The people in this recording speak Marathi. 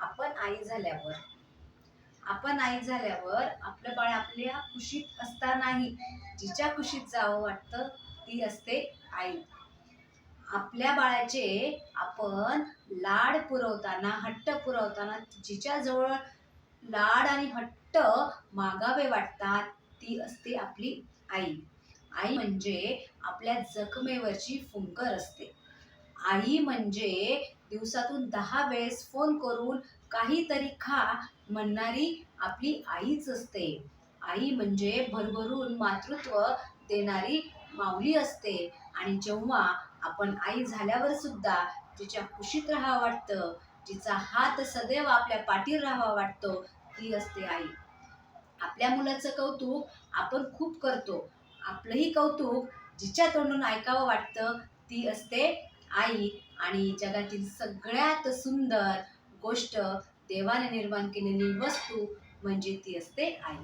आपण आई झाल्यावर आपण आई झाल्यावर आपलं बाळ आपल्या कुशीत असतानाही जिच्या कुशीत जावं वाटतं ती असते आई. आपल्या बाळाचे आपण लाड पुरवताना हट्ट पुरवताना जिच्या जवळ लाड आणि हट्ट मागावे वाटतात ती असते आपली आई. आई म्हणजे आपल्या जखमेवरची फुंकर असते. आई म्हणजे दिवसातून दहा वेळेस फोन करून काहीतरी खा म्हणणारी आपली आईच असते. आई म्हणजे भरभरून मातृत्व देणारी माऊली असते. आणि जेव्हा आपण आई झाल्यावर सुद्धा तिच्या कुशीत राहावं वाटतं जिचा हात सदैव आपल्या पाठीवर राहावा वाटतो ती असते आई. आपल्या मुलाचं कौतुक आपण खूप करतो. आपलंही कौतुक जिच्या तोंडून ऐकावं वाटतं ती असते आई आणि जगातील सगळ्यात सुंदर गोष्ट देवाने निर्माण केलेली वस्तू म्हणजे ती असते आई.